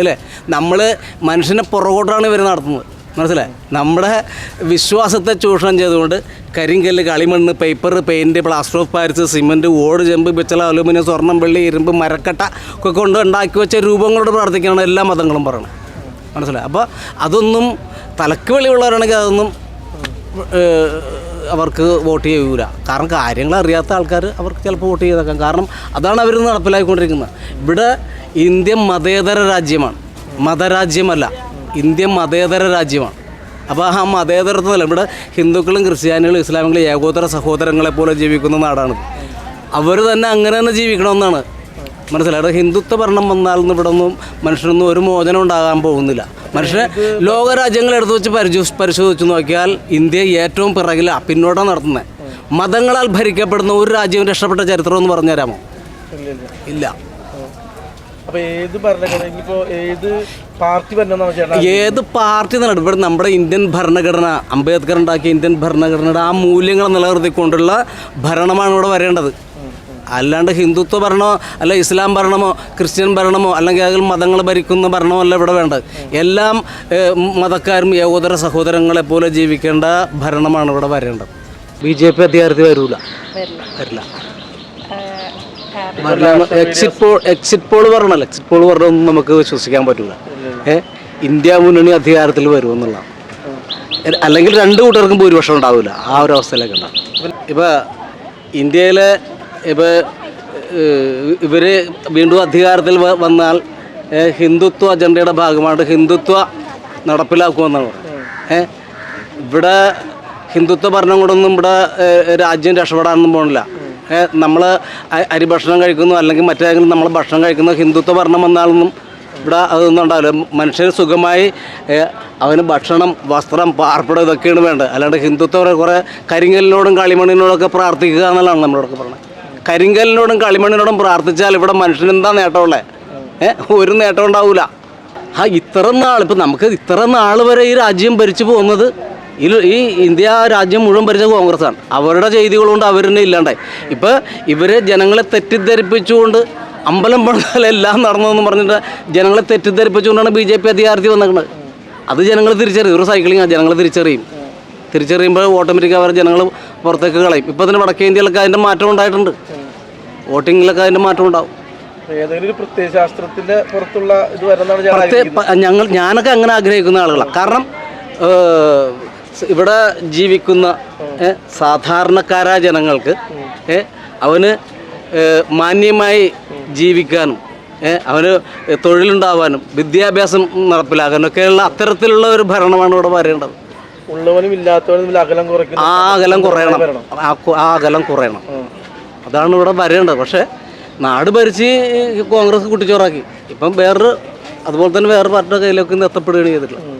അല്ലേ? നമ്മൾ മനുഷ്യനെ പുറകോട്ടാണ് ഇവർ നടത്തുന്നത്. മനസ്സിലായി? നമ്മുടെ വിശ്വാസത്തെ ചൂഷണം ചെയ്തുകൊണ്ട് കരിങ്കല്ല് കളിമണ്ണ് paper paint plaster of Paris cement ഓട് ചെമ്പ് പിച്ചള അലുമിനിയം സ്വർണം വെള്ളി ഇരുമ്പ് മരക്കട്ട ഒക്കെ കൊണ്ട് ഉണ്ടാക്കി വെച്ച രൂപങ്ങളോട് പ്രാർത്ഥിക്കുകയാണ് എല്ലാ മതങ്ങളും പറയുന്നത്. മനസ്സിലായി? അപ്പോൾ അതൊന്നും തലക്ക് വെളിയുള്ളവരാണെങ്കിൽ അതൊന്നും അവർക്ക് വോട്ട് ചെയ്യൂല. കാരണം കാര്യങ്ങൾ അറിയാത്ത ആൾക്കാർ അവർക്ക് ചിലപ്പോൾ വോട്ട് ചെയ്തേക്കാം. കാരണം അതാണ് അവർ നടപ്പിലാക്കിക്കൊണ്ടിരിക്കുന്നത് ഇവിടെ ഇന്ത്യ മതേതര രാജ്യമാണ്. മതരാജ്യമല്ല ഇന്ത്യ മതേതര രാജ്യമാണ്. അപ്പോൾ ആ മതേതരത്വമല്ല ഇവിടെ ഹിന്ദുക്കളും ക്രിസ്ത്യാനികളും ഇസ്ലാമികളും ഏകോദര സഹോദരങ്ങളെ പോലെ ജീവിക്കുന്ന നാടാണ് അവർ തന്നെ അങ്ങനെ തന്നെ ജീവിക്കണമെന്നാണ് മനസ്സിലായത് ഹിന്ദുത്വ ഭരണം വന്നാൽ ഇവിടെ ഒന്നും മനുഷ്യനൊന്നും ഒരു മോചനം ഉണ്ടാകാൻ പോകുന്നില്ല. മനുഷ്യനെ ലോകരാജ്യങ്ങൾ എടുത്തു വെച്ച് പരിശോ പരിശോധിച്ച് നോക്കിയാൽ ഇന്ത്യ ഏറ്റവും പിറകില പിന്നോട്ടാണ് നടത്തുന്നത് മതങ്ങളാൽ ഭരിക്കപ്പെടുന്ന ഒരു രാജ്യവും രക്ഷപ്പെട്ട ചരിത്രം എന്ന് പറഞ്ഞുതരാമോ? ഇല്ല ഏത് പാർട്ടി നിലനിർത്തും ഇവിടെ നമ്മുടെ ഇന്ത്യൻ ഭരണഘടന അംബേദ്കർ ഉണ്ടാക്കിയ ഇന്ത്യൻ ഭരണഘടനയുടെ ആ മൂല്യങ്ങൾ നിലനിർത്തിക്കൊണ്ടുള്ള ഭരണമാണ് ഇവിടെ വരേണ്ടത്. അല്ലാണ്ട് ഹിന്ദുത്വ ഭരണമോ അല്ല ഇസ്ലാം ഭരണമോ ക്രിസ്ത്യൻ ഭരണമോ അല്ലെങ്കിൽ അതിൽ മതങ്ങൾ ഭരിക്കുന്ന ഭരണമോ അല്ല ഇവിടെ വേണ്ടത്. എല്ലാം മതക്കാരും ഏകോദര സഹോദരങ്ങളെ പോലെ ജീവിക്കേണ്ട ഭരണമാണ് ഇവിടെ വരേണ്ടത്. ബി ജെ പി അധികാരത്തിൽ വരൂല? വരില്ല. വരില്ല. എക്സിറ്റ് പോൾ എക്സിറ്റ് പോൾ പറഞ്ഞല്ലോ എക്സിറ്റ് പോൾ പറഞ്ഞൊന്നും നമുക്ക് വിശ്വസിക്കാൻ പറ്റില്ല ഏ ഇന്ത്യ മുന്നണി അധികാരത്തിൽ വരുമെന്നുള്ളതാണ് അല്ലെങ്കിൽ രണ്ട് കൂട്ടർക്കും ഭൂരിപക്ഷം ഉണ്ടാവില്ല. ആ ഒരു അവസ്ഥയിലേക്ക് ഉണ്ടാവും ഇപ്പോൾ ഇന്ത്യയിലെ ഇപ്പോൾ ഇവർ വീണ്ടും അധികാരത്തിൽ വന്നാൽ ഹിന്ദുത്വ അജണ്ടയുടെ ഭാഗമായിട്ട് ഹിന്ദുത്വ നടപ്പിലാക്കുമെന്നാണ്. ഏ ഇവിടെ ഹിന്ദുത്വ ഭരണം കൊണ്ടൊന്നും ഇവിടെ രാജ്യം രക്ഷപ്പെടാനൊന്നും പോകണില്ല നമ്മൾ അരി ഭക്ഷണം കഴിക്കുന്നു അല്ലെങ്കിൽ മറ്റേതെങ്കിലും നമ്മൾ ഭക്ഷണം കഴിക്കുന്നു ഹിന്ദുത്വ ഭരണം വന്നാലൊന്നും ഇവിടെ അതൊന്നും ഉണ്ടാവില്ല. മനുഷ്യന് സുഖമായി അവന് ഭക്ഷണം വസ്ത്രം പാർപ്പിടം ഇതൊക്കെയാണ് വേണ്ടത്. അല്ലാണ്ട് ഹിന്ദുത്വ കുറേ കുറേ കളിമണിനോടൊക്കെ പ്രാർത്ഥിക്കുക എന്നുള്ളതാണ് നമ്മളോടൊക്കെ പറയുന്നത് കരിങ്കലിനോടും കളിമണ്ണിനോടും പ്രാർത്ഥിച്ചാൽ ഇവിടെ മനുഷ്യന് എന്താ നേട്ടമുള്ളത് ഏഹ് ഒരു നേട്ടം ഉണ്ടാവൂല. ആ ഇത്ര നാൾ ഇപ്പം നമുക്ക് ഇത്ര നാൾ വരെ ഈ രാജ്യം ഭരിച്ചു പോകുന്നത് ഈ ഈ ഇന്ത്യ രാജ്യം മുഴുവൻ ഭരിച്ച കോൺഗ്രസ്സാണ്. അവരുടെ ചെയ്തികൾ കൊണ്ട് അവർ തന്നെ ഇല്ലാണ്ടായി. ഇപ്പം ഇവർ ജനങ്ങളെ തെറ്റിദ്ധരിപ്പിച്ചുകൊണ്ട് അമ്പലം പണിതാലെല്ലാം നടന്നതെന്ന് പറഞ്ഞിട്ട് ജനങ്ങളെ തെറ്റിദ്ധരിപ്പിച്ചുകൊണ്ടാണ് ബി ജെ പി അധികാരത്തിൽ വന്നിരിക്കുന്നത്. അത് ജനങ്ങൾ തിരിച്ചറിയും. ഒരു സൈക്ലിംഗ് ആ ജനങ്ങൾ തിരിച്ചറിയും. തിരിച്ചറിയുമ്പോൾ ഓട്ടോമാറ്റിക്കാവരെ ജനങ്ങൾ പുറത്തേക്ക് കളയും. ഇപ്പോൾ തന്നെ വടക്കേ ഇന്ത്യയിലൊക്കെ അതിന്റെ മാറ്റം ഉണ്ടായിട്ടുണ്ട്. വോട്ടിങ്ങിലൊക്കെ അതിന്റെ മാറ്റം ഉണ്ടാവും. ഏതെങ്കിലും ഒരു പ്രത്യയ ശാസ്ത്രത്തിന്റെ പുറത്തുള്ള ഇത് വരണമെന്നാണ് ഞാൻ പ്രത്യേ ഞങ്ങൾ ഞാനൊക്കെ അങ്ങനെ ആഗ്രഹിക്കുന്ന ആളുകളാണ്. കാരണം ഇവിടെ ജീവിക്കുന്ന സാധാരണക്കാരായ ജനങ്ങൾക്ക് അവന് മാന്യമായി ജീവിക്കാനും അവന് തൊഴിലുണ്ടാവാനും വിദ്യാഭ്യാസം നടപ്പിലാക്കാനും ഒക്കെയുള്ള അത്തരത്തിലുള്ള ഒരു ഭരണമാണ് ഇവിടെ വരേണ്ടത്. ഉള്ളവനും ഇല്ലാത്തവനും അകലം കുറയ്ക്കണം ആ അകലം കുറയണം. ആ അകലം കുറയണം. അതാണ് ഇവിടെ വരേണ്ടത്. പക്ഷേ നാട് ഭരിച്ച് കോൺഗ്രസ് കുട്ടിച്ചോറാക്കി. ഇപ്പം വേറൊരു അതുപോലെ തന്നെ വേറെ പാർട്ടിയുടെ കയ്യിലേക്ക് എത്തപ്പെടുകയാണ് ചെയ്തിട്ടുള്ളത്.